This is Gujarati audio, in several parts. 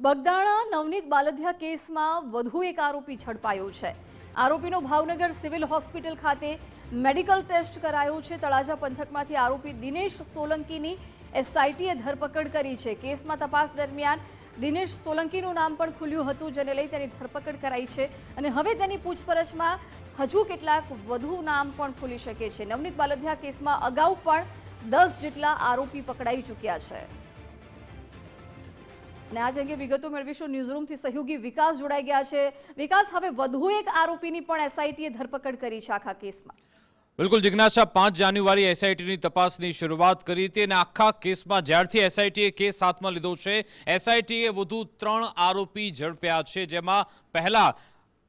બગદાણા નવનીત બાલધિયા કેસમાં વધુ એક આરોપી ઝડપાયો છે. આરોપીનો ભાવનગર સિવિલ હોસ્પિટલ ખાતે મેડિકલ ટેસ્ટ કરાયો છે. તળાજા પંથકમાંથી આરોપી દિનેશ સોલંકીની એસઆઈટીએ ધરપકડ કરી છે. કેસમાં તપાસ દરમિયાન દિનેશ સોલંકીનું નામ પણ ખુલ્યું હતું, જેને લઈ તેની ધરપકડ કરાઈ છે. અને હવે તેની પૂછપરછમાં હજુ કેટલાક વધુ નામ પણ ખુલી શકે છે. નવનીત બાલધિયા કેસમાં અગાઉ પણ દસ જેટલા આરોપી પકડાઈ ચૂક્યા છે. અને આજ અંગે વિગતો મેળવીશું. ન્યૂઝરૂમથી સહયોગી વિકાસ જોડાઈ ગયા છે. વિકાસ, હવે વધુ એક આરોપીની પણ એસઆઈટીએ ધરપકડ કરી છે આખા કેસમાં. બિલકુલ, જિજ્ઞાસા, પાંચ જાન્યુઆરી એસઆઈટીની તપાસની શરૂઆત કરી હતી અને આખા કેસમાં જ્યારથી એસઆઈટીએ કેસ હાથમાં લીધો છે એસઆઈટીએ વધુ ત્રણ આરોપી ઝડપ્યા છે, જેમાં પહેલા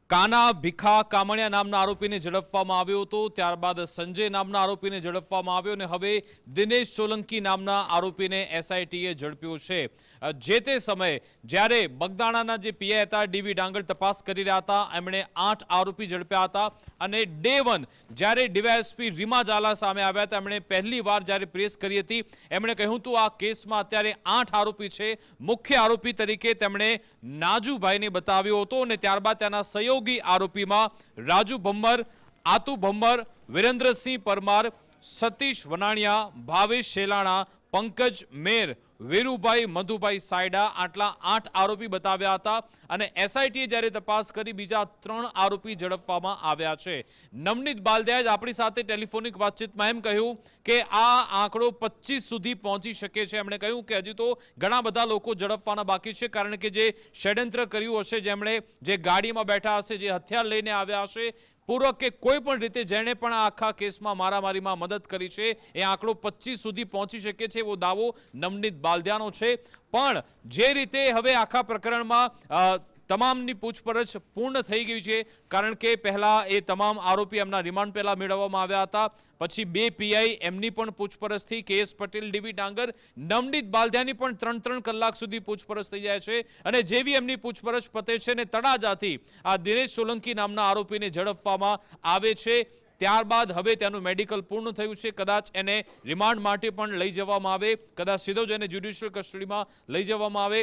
કાના ભીખા કામણિયા નામના આરોપીને ઝડપવામાં આવ્યો હતો. ત્યારબાદ સંજય નામના આરોપીને ઝડપવામાં આવ્યો અને હવે દિનેશ સોલંકી નામના આરોપીને એસઆઈટીએ ઝડપ્યો છે. જે તે સમયે જ્યારે બગદાણાના જે પીઆઈ હતા ડીવી ડાંગર તપાસ કરી રહ્યા હતા, એમણે આઠ આરોપી ઝડપ્યા હતા અને ડે વન જ્યારે ડીવાયએસપી રીમા ઝાલા સામે આવ્યા હતા, એમણે પહેલી વાર જ્યારે પ્રેસ કરી હતી, એમણે કહ્યું હતું, આ કેસમાં અત્યારે આઠ આરોપી છે. મુખ્ય આરોપી તરીકે તેમણે નાજુભાઈને બતાવ્યો હતો અને ત્યારબાદ તેના સહયોગી આરોપીમાં રાજુ ભમ્મર આતુ ભમ્મર વિરેન્દ્રસિંહ પરમાર સતીશ વનાણિયા ભાવેશ શેલાણા પંકજ મેર વીરુભાઈ, મધુભાઈ સાયડા આટલા આઠ આરોપી બતાવ્યા હતા અને એસઆઈટીએ જ્યારે તપાસ કરી બીજા ત્રણ આરોપી ઝડપવામાં આવ્યા છે. નવનીત બાલદિયાએ આપણી સાથે ટેલિફોનિક વાતચીતમાં એમ કહ્યું કે આ આંકડો પચીસ સુધી પહોંચી શકે છે. એમણે કહ્યું કે હજી તો ઘણા બધા લોકો ઝડપવાના બાકી છે, કારણ કે જે ષડયંત્ર કર્યું હશે, જેમણે જે ગાડીમાં બેઠા હશે, જે હથિયાર લઈને આવ્યા હશે પૂર્વક કે કોઈ પણ રીતે જેણે પણ આખા કેસમાં મારામારીમાં મદદ કરી છે, એ આંકડો પચીસ સુધી પહોંચી શકે છે એવો દાવો નવનીત બાલદિયાનો છે. પણ જે રીતે હવે આખા પ્રકરણમાં તમામની પૂછપરછ પૂર્ણ થઈ ગઈ છે, કારણ કે પહેલા એ તમામ આરોપી એમના રિમાન્ડ પહેલા મેળવવામાં આવ્યા હતા. પછી બે પીઆઈ એમની પણ પૂછપરછથી કે એસ પટેલ, ડીવી ડાંગર, નવનીત બાલધ્યાની પણ ત્રણ ત્રણ કલાક સુધી પૂછપરછ થઈ જાય છે. અને જેવી એમની પૂછપરછ પતે છે ને તળાજાથી આ દિનેશ સોલંકી નામના આરોપીને ઝડપવામાં આવે છે. ત્યારબાદ હવે તેનું મેડિકલ પૂર્ણ થયું છે. કદાચ એને રિમાન્ડ માટે પણ લઈ જવામાં આવે. કદાચ સીધો જ એને જ્યુડિશિયલ કસ્ટડીમાં લઈ જવામાં આવે.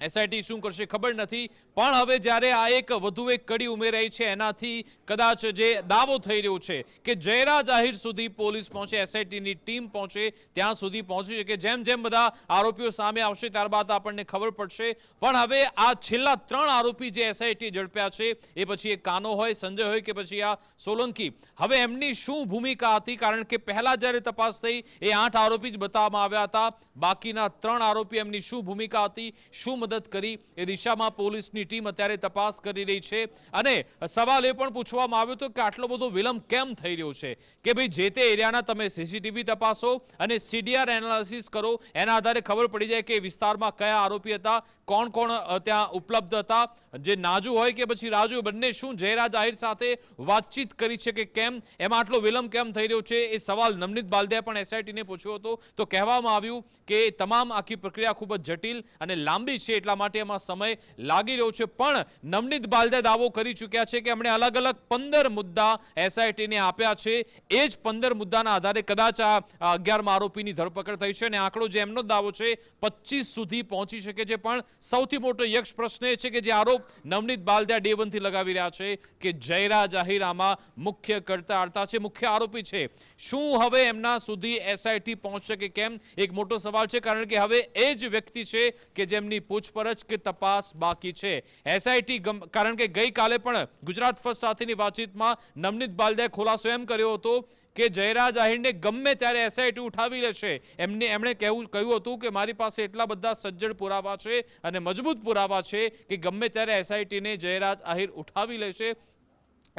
એસઆઈટી શું કરશે ખબર નથી, પણ હવે જ્યારે આ એક વધુ એક કડી ઉમેરાઈ છે, એનાથી કદાચ જે દાવો થઈ રહ્યો છે કે જયરા જાહેર સુધી પોલીસ પહોંચે એસઆઈટીની ટીમ પહોંચે, ત્યાં સુધી પહોંચી શકે. જેમ જેમ બધા આરોપીઓ સામે આવશે, ત્યારબાદ આપણને ખબર પડશે. પણ હવે આ છેલ્લા ત્રણ આરોપી જે એસઆઈટી ઝડપ્યા છે, એ પછી એ કાનો હોય, સંજય હોય કે પછી આ સોલંકી. હવે એમની શું ભૂમિકા હતી? કારણ કે પહેલા જ્યારે તપાસ થઈ, એ આઠ આરોપી જ બતાવવામાં આવ્યા હતા. બાકીના ત્રણ આરોપી એમની શું ભૂમિકા હતી? શું મદદ કરી. એ દિશામાં પોલીસની ટીમ અત્યારે તપાસ કરી રહી છે. અને સવાલ એ પણ પૂછવામાં આવ્યો હતો કે આટલો બધો વિલંબ કેમ થઈ રહ્યો છે? કે ભાઈ, જે તે એરિયાના તમે સીસીટીવી તપાસો અને સીડીઆર એનાલિસિસ કરો, એના આધારે ખબર પડી જાય કે વિસ્તારમાં કયા આરોપી હતા, કોણ કોણ ત્યાં ઉપલબ્ધ હતા, જે નાજુ હોય કે પછી રાજુ, બંને શું જયરાજ આહિર સાથે વાતચીત કરી છે કે કેમ, એમાં આટલો વિલંબ કેમ થઈ રહ્યો છે? એ સવાલ નવનીત બાલદિયા પણ એસઆઈટીને પૂછ્યો હતો. તો કહેવામાં આવ્યું કે તમામ આખી પ્રક્રિયા ખૂબ જ જટિલ અને લાંબી છે. એટલા માટે એમાં સમય લાગી રહ્યો છે. પણ નવનીત બાલદે દાવો કરી ચૂક્યા છે કે એમણે અલગ અલગ પંદર મુદ્દા એસઆઈટીને આપ્યા છે. એ જ પંદર મુદ્દાના આધારે કદાચ આ અગિયારમાં આરોપીની ધરપકડ થઈ છે અને આંકડો જે એમનો દાવો છે, પચીસ સુધી પહોંચી શકે છે. પણ સૌથી મોટો યક્ષ પ્રશ્ન એ છે કે જે આરોપ નવનીત બાલદ્યા ડે વનથી લગાવી રહ્યા છે કે જયરા જાહેરામાં મુખ્ય કરતા આડતા છે, મુખ્ય આરોપી છે. શું હવે એમના સુધી એસઆઈટી પહોંચશે કે કેમ? એક મોટો સવાલ છે, કારણ કે હવે એ જ વ્યક્તિ છે કે જેમની પૂછપરછ કે તપાસ બાકી છે. એસઆઈટી કારણ કે ગઈકાલે પણ ગુજરાત ફર્સ્ટ સાથેની વાતચીતમાં નવનીત બાલદાએ ખુલાસો એમ કર્યો હતો કે જયરાજ આહિરને ગમે ત્યારે એસઆઈટી ઉઠાવી લેશે. એમને એમણે કહેવું કહ્યું હતું કે મારી પાસે એટલા બધા સજ્જડ પુરાવા છે અને મજબૂત પુરાવા છે કે ગમે ત્યારે એસઆઈટીને જયરાજ આહિર ઉઠાવી લેશે.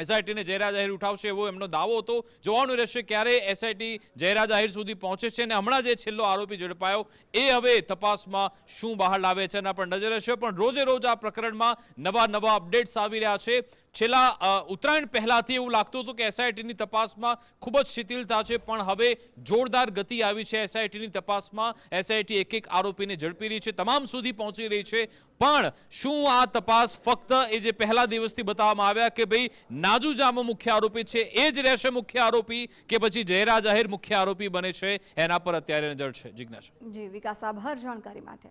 એસઆઈટીને જયરાજ જાહેર ઉઠાવશે એવો એમનો દાવો હતો. જોવાનું રહેશે ક્યારે એસઆઈટી જયરાજ જાહેર સુધી પહોંચે છે અને હમણાં જે છેલ્લો આરોપી ઝડપાયો એ હવે તપાસમાં શું બહાર લાવે છે એના પર નજર રહેશે. પણ રોજે રોજ આ પ્રકરણમાં નવા નવા અપડેટ્સ આવી રહ્યા છે. છેલ્લા ઉત્તરાયણ પહેલાંથી એવું લાગતું હતું કે એસઆઈટીની તપાસમાં ખૂબ જ શિથિલતા છે, પણ હવે જોરદાર ગતિ આવી છે એસઆઈટીની તપાસમાં. એસઆઈટી એક એક આરોપીને ઝડપી રહી છે, તમામ સુધી પહોંચી રહી છે. પણ શું આ તપાસ ફક્ત એ જે પહેલા દિવસથી બતાવવામાં આવ્યા કે ભાઈ નાજુજામાં મુખ્ય આરોપી છે, એ જ રહેશે મુખ્ય આરોપી કે પછી જયરાજ આહિર મુખ્ય આરોપી બને છે, એના પર અત્યારે નજર છે. જિજ્ઞાસા. જી, વિકાસ, આભાર જાણકારી માટે.